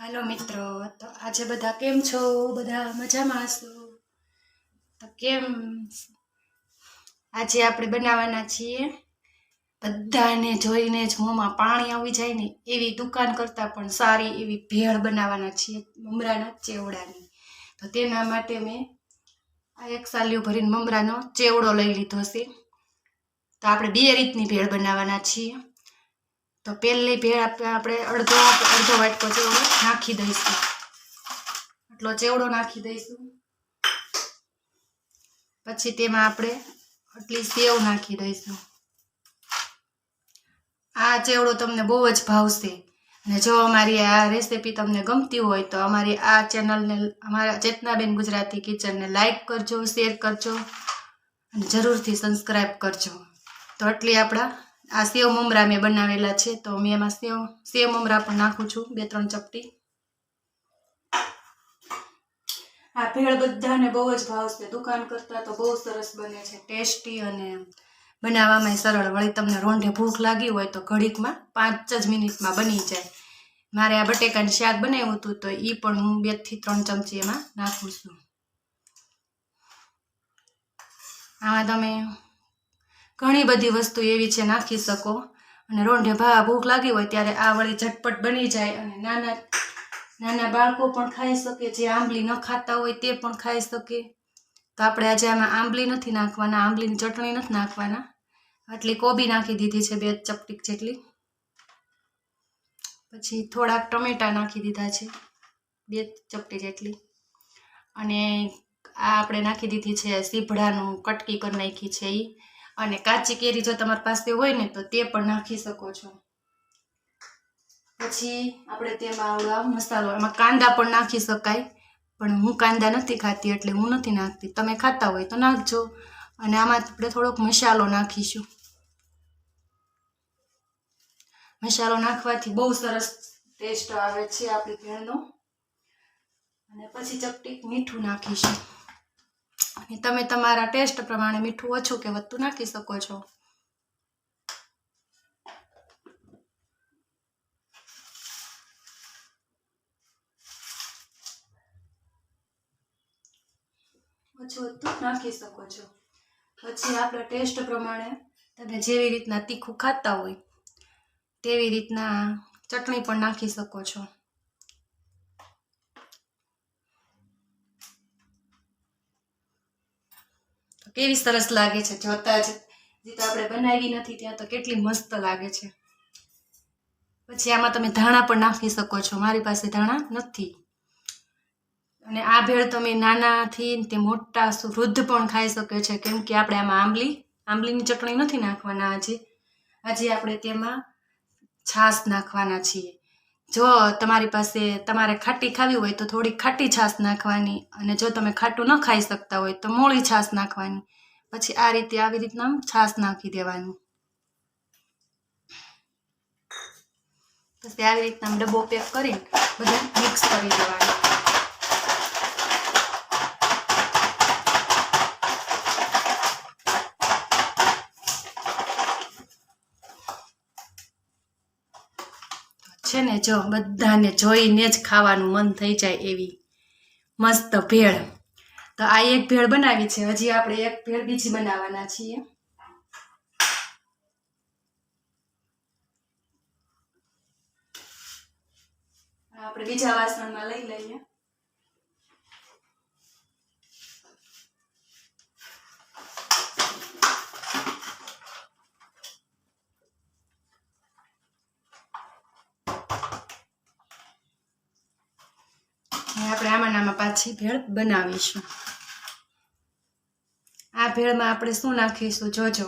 હાલો મિત્રો, તો આજે બધા કેમ છો? બધા મજામાં હશો? તો કેમ? આજે આપણે બનાવવાના છીએ બધાને જોઈને જ મોંમાં પાણી આવી જાય ને એવી દુકાન કરતાં પણ સારી એવી ભેળ બનાવવાના છીએ મમરાના ચેવડાની. તો તેના માટે મેં આ એક સાલિયો ભરીને મમરાનો ચેવડો લઈ લીધો છે. તો આપણે બે રીતની ભેળ બનાવવાના છીએ. તો પહેલી ભેળ આપણે અડધો અડધો વાટકો ચેવડો નાખી દઈશું. આટલો ચેવડો નાખી દઈશું. પછી તેમાં આપણે આટલી સેવ નાખી દઈશું. આ ચેવડો તમને બહુ જ ભાવશે. અને જો અમારી આ રેસીપી તમને ગમતી હોય તો અમારી આ ચેનલને, અમારા ચેતનાબેન ગુજરાતી કિચનને લાઈક કરજો, શેર કરજો અને જરૂરથી સબસ્ક્રાઈબ કરજો. તો આટલી આપણા આ સેવ મમરા મેં બનાવેલા છે, તો મેં એમાં સેવ સેવ મમરા પણ નાખું છું, બે, ત્રણ ચપટી. આ ભેળ બધાને બહુ જ ભાવશે દુકાન કરતાં તો બહુ સરસ બને છે, ટેસ્ટી અને બનાવવામાં સરળ. વળી તમને રોંઢે ભૂખ લાગી હોય તો ઘડીકમાં પાંચ જ મિનિટમાં બની જાય. મારે આ બટેકાનું શાક બનાવ્યું હતું, તો એ પણ હું બેથી ત્રણ ચમચી એમાં નાખું છું. આમાં તમે ઘણી બધી વસ્તુ એવી છે નાખી શકો. અને રોંઢે ભા ભૂખ લાગી હોય ત્યારે આ વળી ઝટપટ બની જાય અને નાના નાના બાળકો પણ ખાઈ શકે, જે આંબલી ન ખાતા હોય તે પણ ખાઈ શકે. તો આપણે આજે આમાં આંબલી નથી નાખવાના, આંબલીની ચટણી નથી નાખવાના. આટલી કોબી નાખી દીધી છે બે ચપટી જેટલી. પછી થોડાક ટમેટા નાખી દીધા છે, બે ચપટી જેટલી. અને આ આપણે નાખી દીધી છે સીભડાનું કટકી કરી નાખી છે એ અને કાચી કેરી જો તમારી પાસે હોય ને, તો તે પણ નાખી શકો છો. પછી આપણે તેમાં આવડા મસાલો એમાં કાંદા પણ નાખી શકાય. પણ હું કાંદા નથી ખાતી, એટલે હું નથી નાખતી. તમે ખાતા હોય તો નાખજો. અને આમાં આપણે થોડોક મસાલો નાખીશું. મસાલો નાખવાથી બહુ સરસ ટેસ્ટ આવે છે આપણી ભેળનો. અને પછી ચપટી મીઠું નાખીશું. તમે તમારા ટેસ્ટ પ્રમાણે મીઠું ઓછું કે વધતું નાખી શકો છો. ઓછું નાખી શકો છો. પછી આપણે ટેસ્ટ પ્રમાણે તમે જેવી રીતના તીખું ખાતા હોય, તેવી રીતના ચટણી પણ નાખી શકો છો. કેવી સરસ લાગે છે? જોતા જ જે તો આપણે બનાવી નથી ત્યાં તો કેટલી મસ્ત લાગે છે. પછી આમાં તમે ધાણા પણ નાખી શકો છો. મારી પાસે ધાણા નથી. અને આ ભેળ તમે નાનાથી તે મોટા વૃદ્ધ પણ ખાઈ શકે છે. કેમ કે આપણે આમાં આંબલી, આંબલીની ચટણી નથી નાખવાના આજે આજે આપણે તેમાં છાશ નાખવાના છીએ. જો તમારી પાસે તમારે ખાટી ખાવી હોય તો થોડી ખાટી છાશ નાખવાની અને જો તમે ખાટું ન ખાઈ શકતા હોય તો મોળી છાશ નાખવાની. પછી આ રીતે આવી રીતના છાશ નાખી દેવાની. પછી આવી રીતના ડબ્બો પેક કરીને બધા મિક્સ કરી દેવાનું. છે ને, જો બધાને જોઈને જ ખાવાનું મન થઈ જાય એવી મસ્ત ભેળ. તો આ એક ભેળ બનાવી છે. હજી આપણે એક ભેળ બીજી બનાવવાના છીએ. આપણે બીજા વાસણમાં લઈ લઈએ. આમાં પાછી ભેળ બનાવીશું. આ ભેળમાં આપણે શું નાખીશું? જોજો.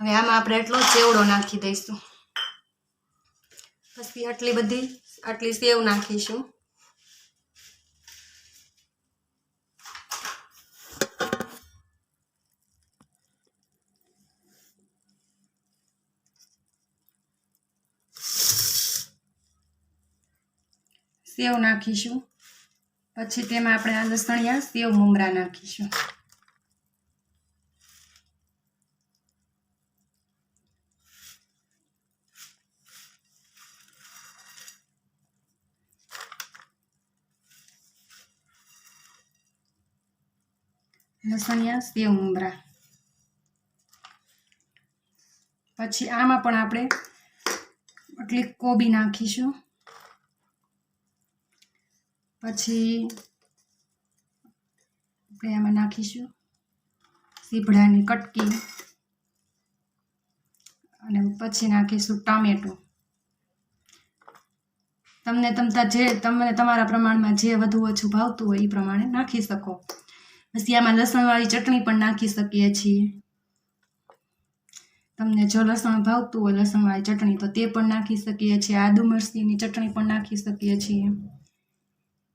હવે આમાં આપણે એટલો ચેવડો નાખી દઈશું. પછી આટલી બધી, આટલી સેવ નાખીશું. સેવ નાખીશું. પછી તેમાં આપણે આ લસણિયા, સેવ મમરા નાખીશું. લસણિયા, સેવ મમરા પછી આમાં પણ આપણે એટલી કોબી નાખીશું. પછી આપણે આમાં નાખીશું સીભડાની કટકી અને પછી નાખીશું ટામેટું. તમને તમતા જે, તમને તમારા પ્રમાણમાં જે વધુ ઓછું ભાવતું હોય એ પ્રમાણે નાખી શકો. પછી આમાં લસણવાળી ચટણી પણ નાખી શકીએ છીએ. તમને જો લસણ ભાવતું હોય, લસણવાળી ચટણી, તો તે પણ નાખી શકીએ છીએ. આદુ મરચીની ચટણી પણ નાખી શકીએ છીએ.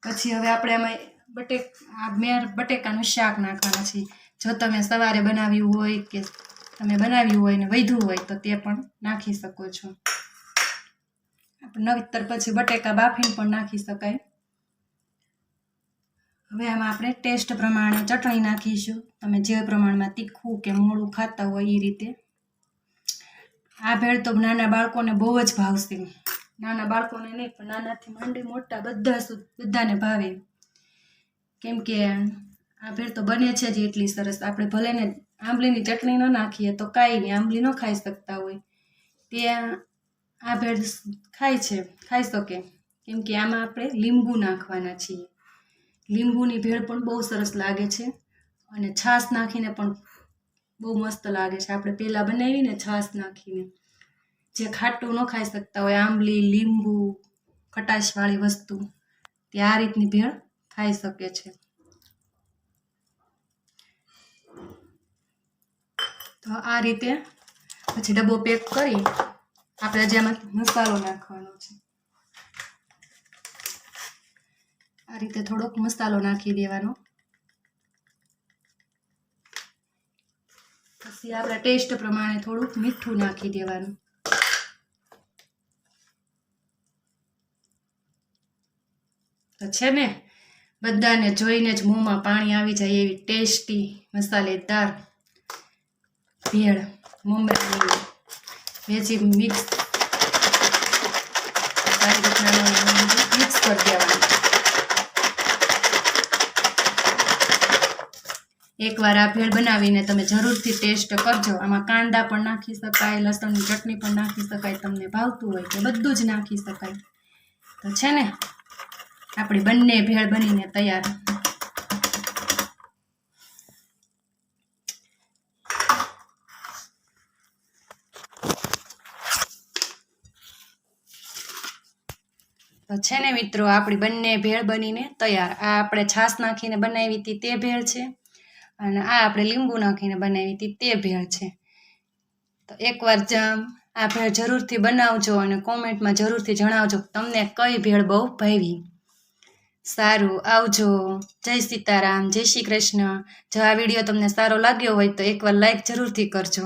પછી હવે આપણે એમાં બટેક, આ મેર, બટેકાનું શાક નાખવાના છે જો તમે સવારે બનાવ્યું હોય કે તમે બનાવ્યું હોય ને વધ્યું હોય તો તે પણ નાખી શકો છો. નવીતર પછી બટેકા બાફીને પણ નાખી શકાય. હવે આમાં આપણે ટેસ્ટ પ્રમાણે ચટણી નાખીશું. તમે જે પ્રમાણમાં તીખું કે મોળું ખાતા હોય એ રીતે. આ ભેળ તો નાના બાળકોને બહુ જ ભાવશે. નાના બાળકોને નહીં, પણ નાનાથી માંડી મોટા બધા બધાને ભાવે. કેમ કે આ ભેળ તો બને છે જ એટલી સરસ. આપણે ભલે ને આંબલીની ચટણી ન નાખીએ તો કાંઈ નહીં, આંબલી ન ખાઈ શકતા હોય. તે આ ભેળ ખાય છે, ખાઈ શકે. કેમ કે આમાં આપણે લીંબુ નાખવાના છીએ. લીંબુની ભેળ પણ બહુ સરસ લાગે છે અને છાશ નાખીને પણ બહુ મસ્ત લાગે છે. આપણે પહેલાં બનાવીને છાશ નાખીને. જે ખાટું ન ખાઈ શકતા હોય, આંબલી, લીંબુ, ખટાશવાળી વસ્તુ, તે આ રીતની ભેળ ખાઈ શકે છે. તો આ રીતે પછી ડબ્બો પેક કરી આપણે જેમાં મસાલો નાખવાનો છે. આ રીતે થોડોક મસાલો નાખી દેવાનો. પછી આપણા ટેસ્ટ પ્રમાણે થોડુંક મીઠું નાખી દેવાનું. તો છે ને, બધાને જોઈને જ મોંમાં પાણી આવી જાય એવી ટેસ્ટી મસાલેદાર ભેળ મમરાની વેજી મિક્સ મિક્સ કરી દેવાનું. એકવાર આ ભેળ બનાવીને તમે જરૂરથી ટેસ્ટ કરજો. આમાં કાંદા પણ નાખી શકાય, લસણની ચટણી પણ નાખી શકાય, તમને ભાવતું હોય તો બધું જ નાખી શકાય. તો છે ને આપણી બંને ભેળ બનીને તૈયાર. તો છે ને મિત્રો, આપણી બંને ભેળ બનીને તૈયાર. આ આપણે છાશ નાખીને બનાવી હતી તે ભેળ છે અને આ આપણે લીંબુ નાખીને બનાવી હતી તે ભેળ છે. તો એકવાર આ ભેળ જરૂરથી બનાવજો અને કોમેન્ટમાં જરૂરથી જણાવજો તમને કઈ ભેળ બહુ ભાવી. સારું, આવજો. જય સીતારામ, જય શ્રી કૃષ્ણ. જો આ વીડિયો તમને સારો લાગ્યો હોય તો એકવાર લાઈક જરૂરથી કરજો.